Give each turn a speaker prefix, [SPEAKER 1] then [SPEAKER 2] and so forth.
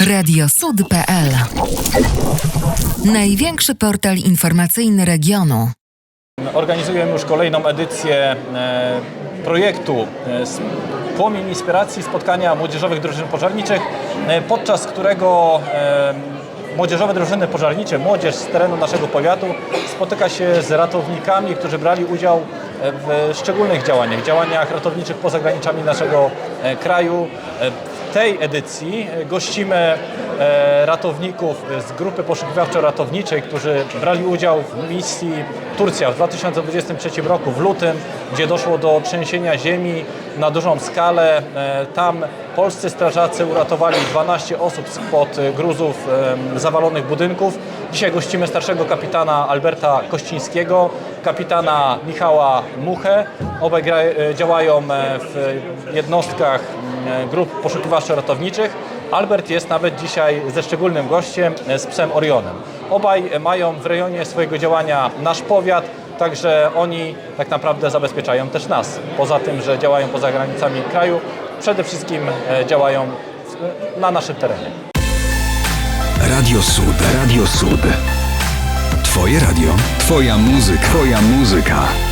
[SPEAKER 1] Radiosud.pl Największy portal informacyjny regionu.
[SPEAKER 2] Organizujemy już kolejną edycję e, projektu e, Płomień Inspiracji spotkania młodzieżowych drużyn pożarniczych, e, podczas którego e, młodzieżowe drużyny pożarnicze, młodzież z terenu naszego powiatu spotyka się z ratownikami, którzy brali udział e, w szczególnych działaniach, działaniach ratowniczych poza granicami naszego e, kraju. Tej edycji gościmy e, ratowników z grupy poszukiwawczo-ratowniczej, którzy brali udział w misji Turcja w 2023 roku, w lutym, gdzie doszło do trzęsienia ziemi na dużą skalę. E, Tam polscy strażacy uratowali 12 osób spod gruzów zawalonych budynków. Dzisiaj gościmy starszego kapitana Alberta Kościńskiego, kapitana Michała Muchę. Obaj e, działają e, w jednostkach m, grup poszukiwawczo-ratowniczych. Albert jest nawet dzisiaj ze szczególnym gościem e, z psem Orionem. Obaj e, mają w rejonie swojego działania nasz powiat, także oni tak naprawdę zabezpieczają też nas. Poza tym, że działają poza granicami kraju, przede wszystkim e, działają na naszym terenie.
[SPEAKER 3] Radio Sud. Radio Sud. Twoje radio. Twoja muzyka. Twoja muzyka.